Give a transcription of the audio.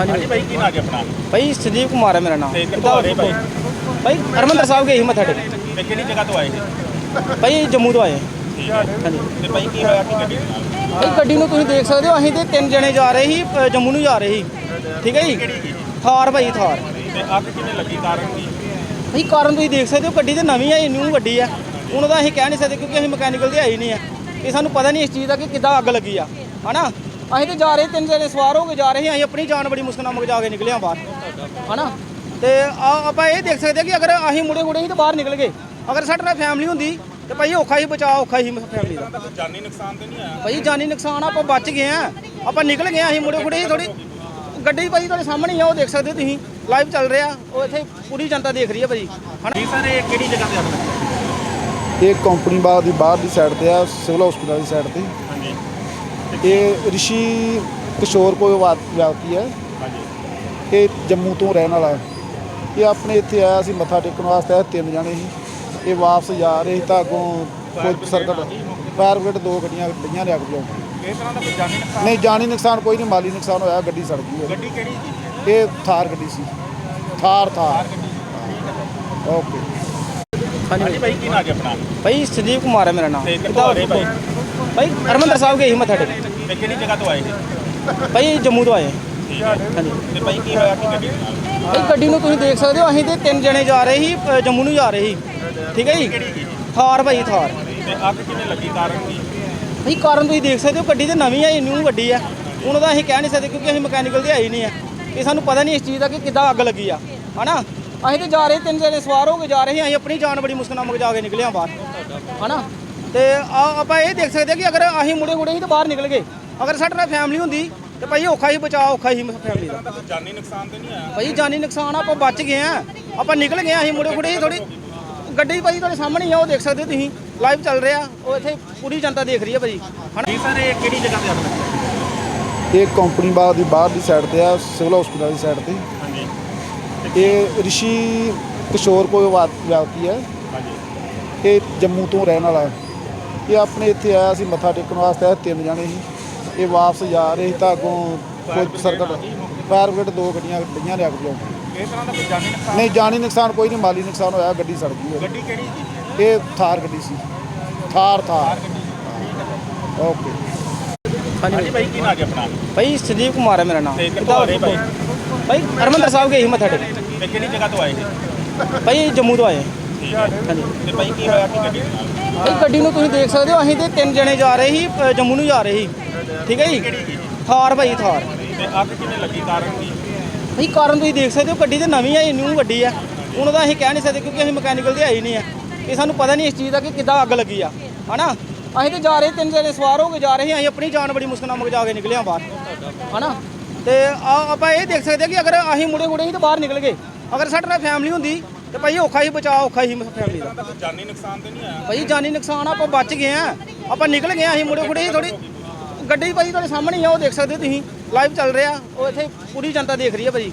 ਹਾਂਜੀ ਭਾਈ ਕੀ ਨਾਂ ਜੀ ਆਪਣਾ? ਭਾਈ ਸੰਜੀਵ ਕੁਮਾਰ ਹੈ ਮੇਰਾ ਨਾਮ। ਤੇ ਕਿੱਥੋਂ ਆ ਰਹੇ ਭਾਈ? ਭਾਈ ਹਰਮੰਦਰ ਸਾਹਿਬ ਗਏ ਸੀ ਮੱਥਾ ਤੇ ਕਿਹੜੀ ਜਗ੍ਹਾ ਤੋਂ ਆਏ ਜੀ? ਭਾਈ ਜੰਮੂ ਤੋਂ ਆਏ। ਠੀਕ ਹੈ। ਹਾਂਜੀ। ਤੇ ਭਾਈ ਕੀ ਹੋਇਆ? ਕੀ ਗੱਡੀ ਦੇ ਨਾਲ ਭਾਈ ਗੱਡੀ ਨੂੰ ਤੁਸੀਂ ਦੇਖ ਸਕਦੇ ਹੋ ਅਸੀਂ ਤੇ ਤਿੰਨ ਜਣੇ ਜਾ ਰਹੇ ਸੀ ਅ, ਜੰਮੂ ਨੂੰ ਜਾ ਰਹੇ ਸੀ। ਠੀਕ ਹੈ ਜੀ? ਥਾਰ ਭਾਈ ਥਾਰ। ਤੇ ਅੱਗ ਕਿਵੇਂ ਲੱਗੀ? ਕਾਰਨ ਕੀ? ਭਾਈ ਕਾਰਨ ਤੁਸੀਂ ਦੇਖ ਸਕਦੇ ਹੋ ਗੱਡੀ ਤੇ ਨਵੀਂ ਹੈ ਨਿਊ ਗੱਡੀ ਆ। ਹੁਣ ਉਹਦਾ ਅਸੀਂ ਕਹਿ ਨਹੀਂ ਸਕਦੇ ਕਿਉਂਕਿ ਅਸੀਂ ਮਕੈਨੀਕਲ ਤੇ ਆਈ ਨਹੀਂ ਆ। ਇਹ ਸਾਨੂੰ ਪਤਾ ਨਹੀਂ ਇਸ ਚੀਜ਼ ਦਾ ਕਿ ਕਿੱਦਾਂ ਅੱਗ ਲੱਗੀ ਆ। ਹਨਾ? ਅਸੀਂ ਤੇ ਜਾ ਰਹੇ ਤਿੰਨ ਜਣੇ ਸਵਾਰ ਹੋ ਕੇ ਜਾ ਰਹੇ ਅਸੀਂ ਆਪਣੀ ਜਾਨ ਬੜੀ ਮੁਸ਼ਕਲ ਨਾਲ ਮੁਕ ਜਾ ਕੇ ਨਿਕਲੇ ਆ ਬਾਹਰ। ਹਨਾ? ਤੇ ਆ ਆਪਾਂ ਇਹ ਦੇਖ ਸਕਦੇ ਕਿ ਅਗਰ ਅਸੀਂ ਮੁੜੇ ਮੁੜੇ ਹੀ ਤਾਂ ਬਾਹਰ ਨਿਕਲ ਗਏ। ਅਗਰ ਸਾਡੇ ਨਾਲ ਫੈਮਿਲੀ ਹੁੰਦੀ ਤੇ ਭਾਈ ਔਖਾ ਹੀ ਬਚਾ ਔਖਾ ਹੀ ਫੈਮਿਲੀ ਦਾ। ਜਾਨੀ ਨੁਕਸਾਨ ਤੇ ਨਹੀਂ ਆਇਆ। ਭਾਈ ਜਾਨੀ ਨੁਕਸਾਨ ਆ, ਆਪਾਂ ਬਚ ਗਏ ਆ ਆਪਾਂ ਨਿਕਲ ਗਏ ਅਸੀਂ ਮੁੜੇ ਮੁੜੇ ਹੀ ਥੋੜੀ ਗੱਡੀ ਭਾਈ ਤੁਹਾਡੇ ਸਾਹਮਣੇ ਹੀ ਆ ਉਹ ਦੇਖ ਸਕਦੇ ਹੋ ਤੁਸੀਂ। ਲਾਈਵ ਚੱਲ ਰਿਹਾ ਉਹ ਇੱਥੇ ਪੂਰੀ ਜਨਤਾ ਦੇਖ ਰਹੀ ਹੈ ਭਾਈ। ਹਨਾ? ਜੀ ਸਰ ਇਹ ਕਿਹੜੀ ਜਗ੍ਹਾ ਤੇ ਲੱਗੀ ਇਹ ਕੰਪਨੀ ਬਾਗ ਦੀ ਬਾਹਰ ਦੀ ਸਾਈਡ ਤੇ ਆ ਸਿਵਲ ਹਸਪੀਟਲ ਦੀ ਸਾਈਡ ਤੇ। ਹਾਂਜੀ। ਇਹ ਰਿਸ਼ੀ ਕਿਸ਼ੋਰ ਕੋਈ ਵਿਅਕਤੀ ਹੈ। ਹਾਂਜੀ। ਇਹ ਜੰਮੂ ਤੋਂ ਰਹਿਣ ਵਾਲਾ ਹੈ। ਇਹ ਆਪਣੇ ਇੱਥੇ ਆਇਆ ਸੀ ਮੱਥਾ ਟੇਕਣ ਵਾਸਤੇ ਆਇਆ ਤਿੰਨ ਜਣੇ ਸੀ। ਇਹ ਵਾਪਸ ਜਾ ਰਹੇ ਸੀ ਤਾਂ ਅੱਗੋਂ ਕੋਈ ਸਰਕਟ ਫਾਇਰ ਬ੍ਰਿਗੇਡ ਦੋ ਗੱਡੀਆਂ ਡਈਆਂ ਨੇ ਅੱਗ ਬੁਝਾਉਣ। ਇਸ ਤਰ੍ਹਾਂ ਦਾ ਕੋਈ ਜਾਨੀ ਨੁਕਸਾਨ? ਨਹੀਂ ਜਾਨੀ ਨੁਕਸਾਨ ਕੋਈ ਨਹੀਂ ਮਾਲੀ ਨੁਕਸਾਨ ਹੋਇਆ ਗੱਡੀ ਸੜ ਗਈ ਹੈ। ਗੱਡੀ ਕਿਹੜੀ ਸੀ? ਇਹ ਥਾਰ ਗੱਡੀ ਸੀ। ਥਾਰ ਥਾਰ। ਓਕੇ। ਹਾਂਜੀ ਭਾਈ ਕੀ ਨਾਂ ਜੀ ਆਪਣਾ? ਭਾਈ ਸੰਜੀਵ ਕੁਮਾਰ ਹੈ ਮੇਰਾ ਨਾਮ। ਤੇ ਆ ਰਹੇ ਭਾਈ? ਭਾਈ ਹਰਮੰਦਰ ਸਾਹਿਬ ਗਏ ਸੀ ਮੱਥਾ ਟੇਕ ਤੇ ਕਿਹੜੀ ਜਗ੍ਹਾ ਤੋਂ ਆਏ ਜੀ ਭਾਈ ਜੰਮੂ ਤੋਂ ਆਏ। ਠੀਕ ਹੈ। ਹਾਂਜੀ। ਤੇ ਭਾਈ ਕੀ ਹੋਇਆ? ਕੀ ਗੱਡੀ? ਦੇ ਨਾਲ ਭਾਈ ਗੱਡੀ ਨੂੰ ਤੁਸੀਂ ਦੇਖ ਸਕਦੇ ਹੋ ਅਸੀਂ ਤੇ ਤਿੰਨ ਜਣੇ ਜਾ ਰਹੇ ਸੀ ਅ, ਜੰਮੂ ਨੂੰ ਜਾ ਰਹੇ ਸੀ। ਠੀਕ ਹੈ ਜੀ? ਥਾਰ ਭਾਈ ਥਾਰ। ਤੇ ਅੱਗ ਕਿਵੇਂ ਲੱਗੀ? ਕਾਰਨ ਕੀ? ਭਾਈ ਕਾਰਨ ਤੁਸੀਂ ਦੇਖ ਸਕਦੇ ਹੋ ਗੱਡੀ ਤੇ ਨਵੀਂ ਹੈ ਨਿਊ ਗੱਡੀ ਆ। ਹੁਣ ਉਹਦਾ ਅਸੀਂ ਕਹਿ ਨਹੀਂ ਸਕਦੇ ਕਿਉਂਕਿ ਅਸੀਂ ਮਕੈਨੀਕਲ ਤੇ ਆਈ ਨਹੀਂ ਆ। ਇਹ ਸਾਨੂੰ ਪਤਾ ਨਹੀਂ ਇਸ ਚੀਜ਼ ਦਾ ਕਿ ਕਿੱਦਾਂ ਅੱਗ ਲੱਗੀ ਆ ਹਨਾ? ਅਸੀਂ ਤੇ ਜਾ ਰਹੇ ਤਿੰਨ ਜਣੇ ਸਵਾਰ ਹੋ ਕੇ ਜਾ ਰਹੇ ਸੀ ਅਸੀਂ ਆਪਣੀ ਜਾਨ ਬੜੀ ਮੁਸ਼ਕਲ ਨਾਲ ਮੁਕ ਜਾ ਕੇ ਨਿਕਲੇ ਆ ਬਾਹਰ ਹਨਾ? ਤੇ ਆ ਆਪਾਂ ਇਹ ਦੇਖ ਸਕਦੇ ਹਾਂ ਕਿ ਅਗਰ ਅਸੀਂ ਮੁੜੇ ਮੁੜੇ ਹੀ ਤਾਂ ਬਾਹਰ ਨਿਕਲ ਗਏ। ਅਗਰ ਸਾਡੇ ਨਾਲ ਫੈਮਿਲੀ ਹੁੰਦੀ ਤੇ ਭਾਈ ਔਖਾ ਹੀ ਬਚਾ ਔਖਾ ਹੀ ਫੈਮਿਲੀ ਦਾ। ਜਾਨੀ ਨੁਕਸਾਨ ਤੇ ਨਹੀਂ ਆਇਆ। ਭਾਈ ਜਾਨੀ ਨੁਕਸਾਨ ਆ, ਆਪਾਂ ਬਚ ਗਏ ਆ। ਆਪਾਂ ਨਿਕਲ ਗਏ ਆ ਅਸੀਂ ਮੁੜੇ ਮੁੜੇ ਹੀ ਥੋੜੀ ਗੱਡੀ ਭਾਈ ਤੁਹਾਡੇ ਸਾਹਮਣੇ ਹੀ ਆ ਉਹ ਦੇਖ ਸਕਦੇ ਹੋ ਤੁਸੀਂ। ਲਾਈਵ ਚੱਲ ਰਿਹਾ ਉਹ ਇੱਥੇ ਪੂਰੀ ਜਨਤਾ ਦੇਖ ਰਹੀ ਹੈ ਭਾਈ। ਜੀ ਸਰ ਇਹ ਕਿਹੜੀ ਜਗ੍ਹਾ ਤੇ ਲੱਗੀ ਇਹ ਕੰਪਨੀ ਬਾਗ ਦੀ ਬਾਹਰ ਦੀ ਸਾਈਡ ਤੇ ਆ ਸਿਵਲ ਹਸਪੀਟਲ ਦੀ ਸਾਈਡ ਤੇ। ਹਾਂਜੀ। ਇਹ ਰਿਸ਼ੀ ਕਿਸ਼ੋਰ ਕੋਈ ਵਾ- ਵਿਅਕਤੀ ਹੈ ਹਾਂਜੀ। ਇਹ ਜੰਮੂ ਤੋਂ ਰਹਿਣ ਵਾਲਾ ਹੈ। ਇਹ ਆਪਣੇ ਇੱਥੇ ਆਇਆ ਸੀ ਮੱਥਾ ਟੇਕਣ ਵਾਸਤੇ ਤਿੰਨ ਜਣੇ ਸੀ। ਇਹ ਵਾਪਸ ਜਾ ਰਹੇ ਸੀ ਤਾਂ ਅੱਗੋਂ ਕੋਈ ਸਰਕਟ ਫਾਇਰ ਬ੍ਰਿਗੇਡ ਦੋ ਗੱਡੀਆਂ ਡਈਆਂ ਨੇ ਅੱਗ ਬੁਝਾਉਣ ਇਸ ਤਰ੍ਹਾਂ ਦਾ ਕੋਈ ਜਾਨੀ ਨੁਕਸਾਨ? ਨਹੀਂ ਜਾਨੀ ਨੁਕਸਾਨ ਕੋਈ ਨਹੀਂ ਮਾਲੀ ਨੁਕਸਾਨ ਹੋਇਆ ਗੱਡੀ ਸੜ ਗਈ ਹੈ ਗੱਡੀ ਕਿਹੜੀ ਸੀ? ਇਹ ਥਾਰ ਗੱਡੀ ਸੀ। ਥਾਰ ਥਾਰ। ਓਕੇ। ਹਾਂਜੀ ਭਾਈ ਕੀ ਨਾਂ ਜੀ ਆਪਣਾ? ਭਾਈ ਸੰਜੀਵ ਕੁਮਾਰ ਹੈ ਮੇਰਾ ਨਾਮ। ਤੇ ਕਿੱਥੋਂ ਆ ਰਹੇ ਭਾਈ? ਭਾਈ ਹਰਮੰਦਰ ਸਾਹਿਬ ਗਏ ਸੀ ਮੱਥਾ ਟੇਕ ਤੇ ਕਿਹੜੀ ਜਗ੍ਹਾ ਤੋਂ ਆਏ ਜੀ? ਭਾਈ ਜੰਮੂ ਤੋਂ ਆਏ। ਤੇ ਭਾਈ ਕੀ ਹੋਇਆ? ਕੀ ਗੱਡੀ ਦੇ ਭਾਈ ਗੱਡੀ ਨੂੰ ਤੁਸੀਂ ਦੇਖ ਸਕਦੇ ਹੋ ਅਸੀਂ ਤੇ ਤਿੰਨ ਜਣੇ ਜਾ ਰਹੇ ਸੀ ਅ, ਜੰਮੂ ਨੂੰ ਜਾ ਰਹੇ ਸੀ। ਠੀਕ ਹੈ ਜੀ? ਥਾਰ ਭਾਈ ਥਾਰ। ਤੇ ਅੱਗ ਕਿਵੇਂ ਲੱਗੀ? ਕਾਰਨ ਕੀ? ਭਾਈ ਕਾਰਨ ਤੁਸੀਂ ਦੇਖ ਸਕਦੇ ਹੋ ਗੱਡੀ ਤੇ ਨਵੀਂ ਹੈ ਨਿਊ ਗੱਡੀ ਆ। ਹੁਣ ਉਹਦਾ ਅਸੀਂ ਕਹਿ ਨਹੀਂ ਸਕਦੇ ਕਿਉਂਕਿ ਅਸੀਂ ਮਕੈਨੀਕਲ ਤੇ ਆਈ ਨਹੀਂ ਆ। ਇਹ ਸਾਨੂੰ ਪਤਾ ਨਹੀਂ ਇਸ ਚੀਜ਼ ਦਾ ਕਿ ਕਿੱਦਾਂ ਅੱਗ ਲੱਗੀ ਆ ਹਨਾ? ਅਸੀਂ ਤੇ ਜਾ ਰਹੇ ਤਿੰਨ ਜਣੇ ਸਵਾਰ ਹੋ ਕੇ ਜਾ ਰਹੇ ਸੀ ਅਸੀਂ ਆਪਣੀ ਜਾਨ ਬੜੀ ਮੁਸ਼ਕਲ ਨਾਲ ਮੁਕ ਜਾ ਕੇ ਨਿਕਲੇ ਆ ਬਾਹਰ ਹਨਾ? ਤੇ ਆ ਆਪਾਂ ਇਹ ਦੇਖ ਸਕਦੇ ਹਾਂ ਕਿ ਅਗਰ ਅਸੀਂ ਮੁੜੇ ਮੁੜੇ ਹੀ ਤਾਂ ਬਾਹਰ ਨਿਕਲ ਗਏ। ਅਗਰ ਸਾਡੇ ਨਾਲ ਫੈਮਿਲੀ ਹੁੰਦੀ ਤੇ ਭਾਈ ਔਖਾ ਹੀ ਬਚਾ ਔਖਾ ਹੀ ਫੈਮਿਲੀ ਦਾ। ਜਾਨੀ ਨੁਕਸਾਨ ਤੇ ਨਹੀਂ ਆਇਆ? ਭਾਈ ਜਾਨੀ ਨੁਕਸਾਨ ਆਪਾਂ ਬਚ ਗਏ ਆ। ਆਪਾਂ ਨਿਕਲ ਗਏ ਆ ਅਸੀਂ ਮੁੜੇ ਹੀ ਥੋੜੀ ਗੱਡੀ ਭਾਈ ਤੁਹਾਡੇ ਸਾਹਮਣੇ ਆ ਉਹ ਦੇਖ ਸਕਦੇ ਤੁਸੀਂ। ਲਾਈਵ ਚੱਲ ਰਿਹਾ ਉਹ ਇੱਥੇ ਪੂਰੀ ਜਨਤਾ ਦੇਖ ਰਹੀ ਹੈ ਭਾਈ।